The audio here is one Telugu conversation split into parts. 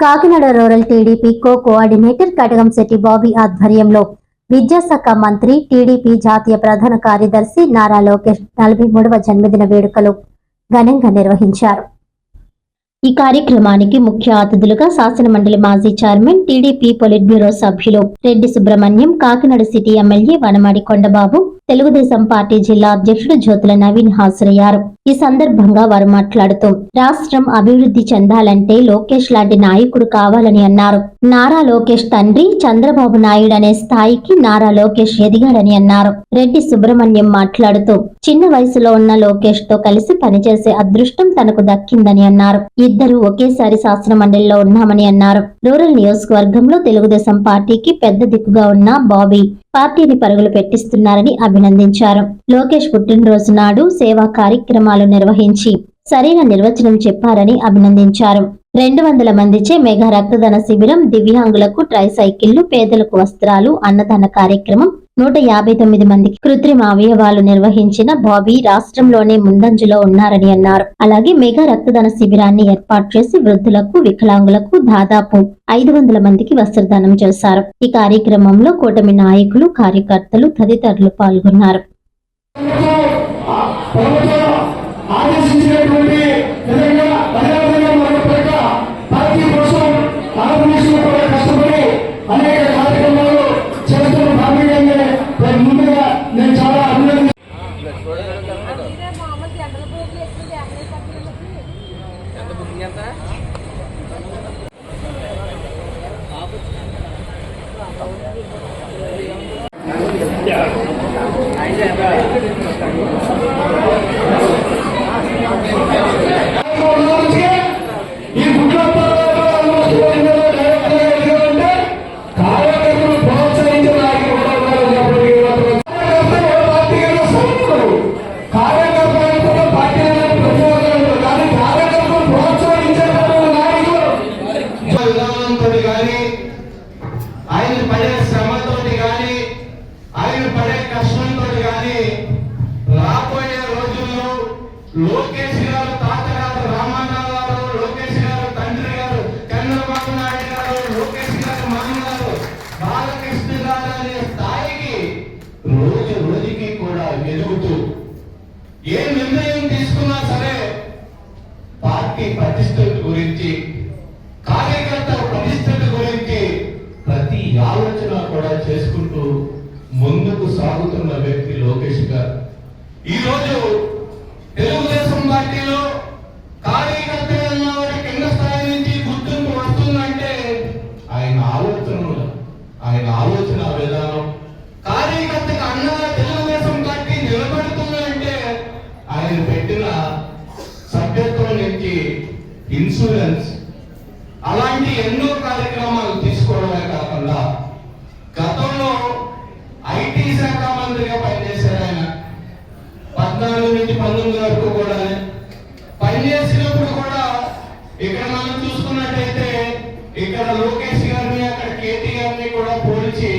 Kakinada rural TDP co coordinator Katagamsetti Bobby ఆధ్వర్యంలో విద్యాశాఖ మంత్రి టీడీపీ జాతీయ ప్రధాన కార్యదర్శి నారా లోకేష్ నలభై మూడవ జన్మదిన వేడుకలు ఘనంగా నిర్వహించారు. ఈ కార్యక్రమానికి ముఖ్య అతిథులుగా శాసనమండలి మాజీ చైర్మన్ టీడీపీ పొలిట్ బ్యూరో సభ్యులు Reddy Subrahmanyam Kakinada city MLA Vanamadi Kondababu Telugu Desam party జిల్లా అధ్యక్షుడు జ్యోతుల నవీన్ హాజరయ్యారు. ఈ సందర్భంగా వారు మాట్లాడుతూ రాష్ట్రం అభివృద్ధి చెందాలంటే లోకేష్ లాంటి నాయకుడు కావాలని అన్నారు. నారా లోకేష్ తండ్రి చంద్రబాబు నాయుడు అనే స్థాయికి నారా లోకేష్ ఎదిగాడని అన్నారు. రెడ్డి సుబ్రహ్మణ్యం మాట్లాడుతూ చిన్న వయసులో ఉన్న లోకేష్తో కలిసి పనిచేసే అదృష్టం తనకు దక్కిందని అన్నారు. ఇద్దరు ఒకేసారి శాసన మండలిలో ఉన్నామని అన్నారు. రూరల్ నియోజకవర్గంలో తెలుగుదేశం పార్టీకి పెద్ద దిక్కుగా ఉన్న బాబీ పార్టీని పరుగులు పెట్టిస్తున్నారని అభినందించారు. లోకేష్ పుట్టినరోజు నాడు సేవా కార్యక్రమాలు నిర్వహించి సరైన నిర్వచనం చెప్పారని అభినందించారు. రెండు వందల మందిచే మెగా రక్తదాన శిబిరం దివ్యాంగులకు ట్రై సైకిళ్ళు పేదలకు వస్త్రాలు అన్నదాన కార్యక్రమం నూట యాభై తొమ్మిది మందికి కృత్రిమ అవయవాలు నిర్వహించిన బాబీ రాష్ట్రంలోనే ముందంజలో ఉన్నారని అన్నారు. అలాగే మెగా రక్తదాన శిబిరాన్ని ఏర్పాటు చేసి వృద్ధులకు వికలాంగులకు దాదాపు ఐదు వందల మందికి వస్త్రదానం చేశారు. ఈ కార్యక్రమంలో కూటమి నాయకులు కార్యకర్తలు తదితరులు పాల్గొన్నారు. లోకేష్ గారు తాతగారు రామారావు గారు లోకేష్ గారు తండ్రి గారు చంద్రబాబు నాయుడు గారు లోకేష్ గారు మామగారు బాలకృష్ణ గారు అనే స్థాయికి రోజు రోజుకి కూడా ఎదుగుతూ ఏ నిర్ణయం తీసుకున్నా సరే పార్టీ ప్రతిష్ట గురించి కార్యకర్త ప్రతిష్టత గురించి ప్రతి ఆలోచన కూడా చేసుకుంటూ ముందుకు సాగుతున్న వ్యక్తి లోకేష్ గారు. ఈరోజు తెలుగుదేశం పార్టీలో నుంచి వరకు కూడా. పనిచేసినప్పుడు కూడా ఇక్కడ మనం చూసుకున్నట్టయితే ఇక్కడ లోకేష్ గారిని అక్కడ కేటీఆర్ని కూడా పోల్చి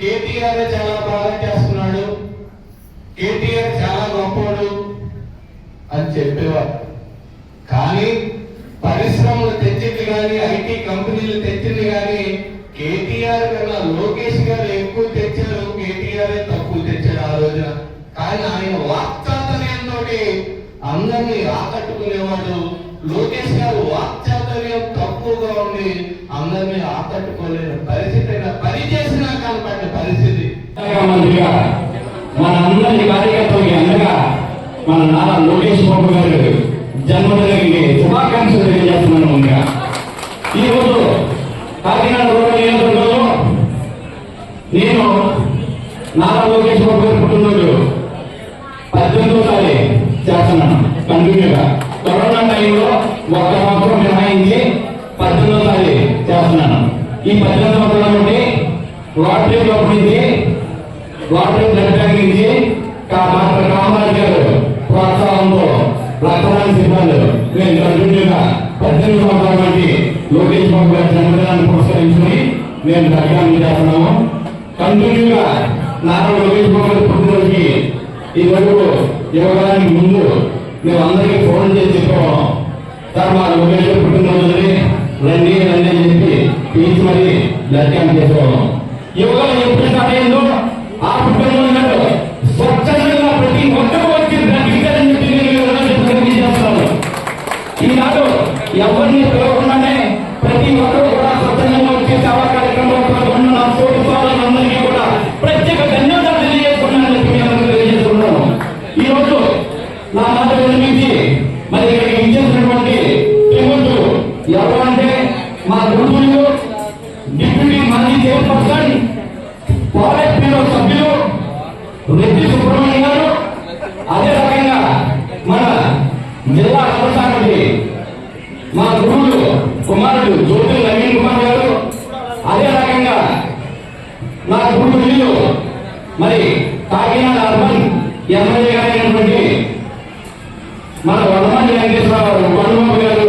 కేటీఆర్ చాలా బాగా చేస్తున్నాడు. కేటీఆర్ చాలా గొప్పవాడు అని చెప్పేవారు. కానీ పరిశ్రమలు తెచ్చింది కానీ ఐటీ కంపెనీలు తెచ్చింది కానీ కేటీఆర్ కన్నా లోకేష్ గారు ఎక్కువ తెచ్చారు కేటీఆర్ తక్కువ తెచ్చారు ఆ రోజున. ఆయన ఆయన వాక్చాతుర్యంతో అందరినీ ఆకట్టుకునేవాడు. లోకేష్ గారు వాక్చాతుర్యం తక్కువగా ఉండి అందరినీ ఆకట్టుకోలేని పరిస్థితి అయినా పని చేసినా కనపడిన పరిస్థితి. మనందరి మన కార్యకర్తలకి అండగా మన నారా లోకేష్ బాబు గారు జన్మదినకి శుభాకాంక్షలు తెలియజేస్తున్నాను ముందుగా ఈ కాకినాడ రూరల్ నియోజకవర్గంలో నేను నారా లోకేష్ బాబు గారి పుట్టినరోజు పద్దెనిమిదోసారి చేస్తున్నాను కంటిన్యూగా. కరోనా టైంలో ఒక్క సంవత్సరం మినహాయించి పద్దెనిమిదోసారి చేస్తున్నాను ఈ పద్దెనిమిది సంవత్సరాల నుండి లాటరీ క్లబ్ నుంచి లాటరీ బ్లడ్ బ్యాంక్ నుంచి డాక్టర్ కామరాజ్ గారు ప్రోత్సాహంతో రక్తదాన శిబిరాలు నేను కంటిన్యూగా పద్దెనిమిది సంవత్సరాల నుండి లోకేష్ బాబు గారి జన్మదినాన్ని పురస్కరించుకుని నేను దర్గాన్ని చేస్తున్నాము. కంటిన్యూగా నారా లోకేష్ బాబు గారి పుట్టినరోజుకి ఈ వరకు ఇవ్వడానికి ముందు మేము అందరికీ ఫోన్ చేసి చెప్పాము. సార్ మా లోకేష్ పుట్టినరోజుని రండి రండి అని చెప్పి పీచి బ్లడ్ క్యాంప్ చేసుకోవడం యువకులు ఎప్పుడు స్టార్ట్ అయిందో? ఆ పుట్టంలో ఉన్నాడు స్వచ్ఛందంగా ప్రతి ఒక్కరూ వచ్చి బ్లడ్ ఇచ్చారని చెప్పి నేను ఈనాడు ఎవరిని జిల్లా కొనసాగండి. మా గురువులు కుమారుడు జ్యోతి నవీన్ కుమార్ గారు అదే రకంగా నా గురువు వీళ్ళు మరి కాకినాడ అర్బన్ ఎమ్మెల్యే గారైనటువంటి మన వనమాలి వెంకటేశ్వరరావు వనబాబు గారు